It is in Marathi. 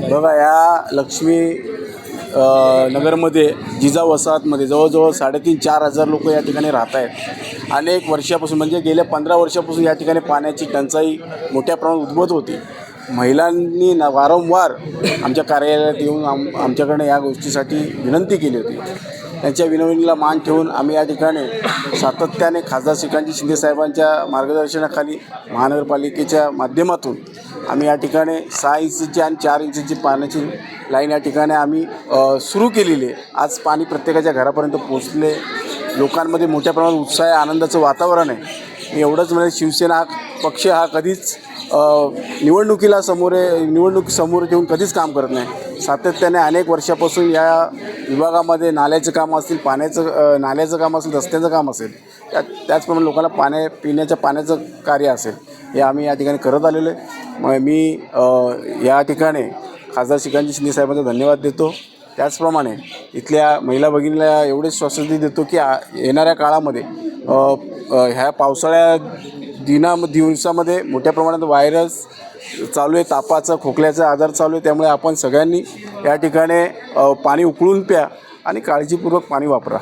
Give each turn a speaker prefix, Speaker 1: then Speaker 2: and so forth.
Speaker 1: बघा या लक्ष्मी नगरमध्ये जिजा वसाहतमध्ये जवळजवळ साडेतीन चार हजार लोक या ठिकाणी राहत आहेत. अनेक वर्षापासून म्हणजे गेल्या पंधरा वर्षापासून या ठिकाणी पाण्याची टंचाई मोठ्या प्रमाणात उद्भवत होती. महिलांनी ना वारंवार आमच्या कार्यालयात येऊन आम आमच्याकडे या गोष्टीसाठी विनंती केली होती. त्यांच्या विनवणीला मान ठेवून आम्ही या ठिकाणी सातत्याने खासदार श्रीकांतजी शिंदेसाहेबांच्या मार्गदर्शनाखाली महानगरपालिकेच्या माध्यमातून आम्ही या ठिकाणी सहा इंचची आणि चार इंचची पाण्याची लाईन या ठिकाणी आम्ही सुरू केलेली आहे. आज पाणी प्रत्येकाच्या घरापर्यंत पोचले लोकांमध्ये मोठ्या प्रमाणात उत्साह आनंदाचं वातावरण आहे. एवढंच म्हणजे शिवसेना हा पक्ष हा कधीच निवडणुकीला समोरे निवडणूक समोर ठेवून कधीच काम करत नाही. सातत्याने अनेक वर्षापासून या विभागामध्ये नाल्याचं काम असतील पाण्याचं नाल्याचं काम असेल रस्त्याचं काम असेल त्या त्याचप्रमाणे लोकांना पाण्या पिण्याच्या पाण्याचं कार्य असेल हे आम्ही या ठिकाणी करत आलेलो आहे. मग मी या ठिकाणी खासदार श्रीकांतजी शिंदे साहेबांचा धन्यवाद देतो. त्याचप्रमाणे इथल्या महिला भगिनीला एवढेच स्वातंत्र्य देतो की येणाऱ्या काळामध्ये ह्या पावसाळ्या दिना दिवसामध्ये मोठ्या प्रमाणात व्हायरस चालू आहे. तापाचा खोकल्याचा आजार चालू आहे. त्यामुळे आपण सगळ्यांनी या ठिकाणी पाणी उकळून प्या आणि काळजीपूर्वक पाणी वापरा.